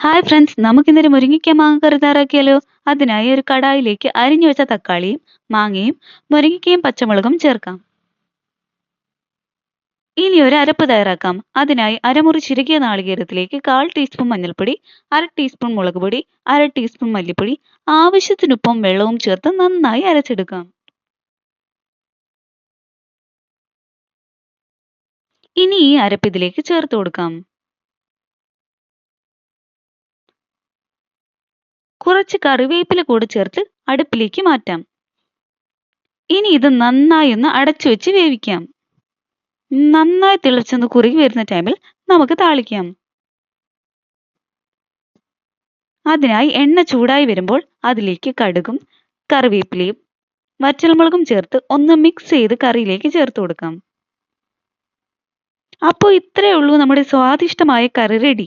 Hi friends നമുക്കിന്നൊരു മുരിങ്ങയ്ക്ക മാങ്ങ കറി തയ്യാറാക്കിയാലോ? അതിനായി ഒരു കടായിലേക്ക് അരിഞ്ഞു വെച്ച തക്കാളിയും മാങ്ങയും മുരിങ്ങയ്ക്കയും പച്ചമുളകും ചേർക്കാം. ഇനി ഒരു അരപ്പ് തയ്യാറാക്കാം. അതിനായി അരമുറി ചിരകിയ നാളികേരത്തിലേക്ക് കാൽ ടീസ്പൂൺ മഞ്ഞൾപ്പൊടി അര ടീസ്പൂൺ മുളക് പൊടി അര ടീസ്പൂൺ മല്ലിപ്പൊടി ആവശ്യത്തിനൊപ്പം വെള്ളവും ചേർത്ത് നന്നായി അരച്ചെടുക്കാം. ഇനി ഈ അരപ്പ് ഇതിലേക്ക് ചേർത്ത് കൊടുക്കാം. കുറച്ച് കറിവേപ്പില കൂടെ ചേർത്ത് അടുപ്പിലേക്ക് മാറ്റാം. ഇനി ഇത് നന്നായി ഒന്ന് അടച്ചു വെച്ച് വേവിക്കാം. നന്നായി തിളച്ചൊന്ന് കുറുകി വരുന്ന ടൈമിൽ നമുക്ക് താളിക്കാം. അതിനായി എണ്ണ ചൂടായി വരുമ്പോൾ അതിലേക്ക് കടുകും കറിവേപ്പിലയും വറ്റൽമുളകും ചേർത്ത് ഒന്ന് മിക്സ് ചെയ്ത് കറിയിലേക്ക് ചേർത്ത് കൊടുക്കാം. അപ്പോൾ ഇത്രയേ ഉള്ളൂ നമ്മുടെ സ്വാദിഷ്ടമായ കറി റെഡി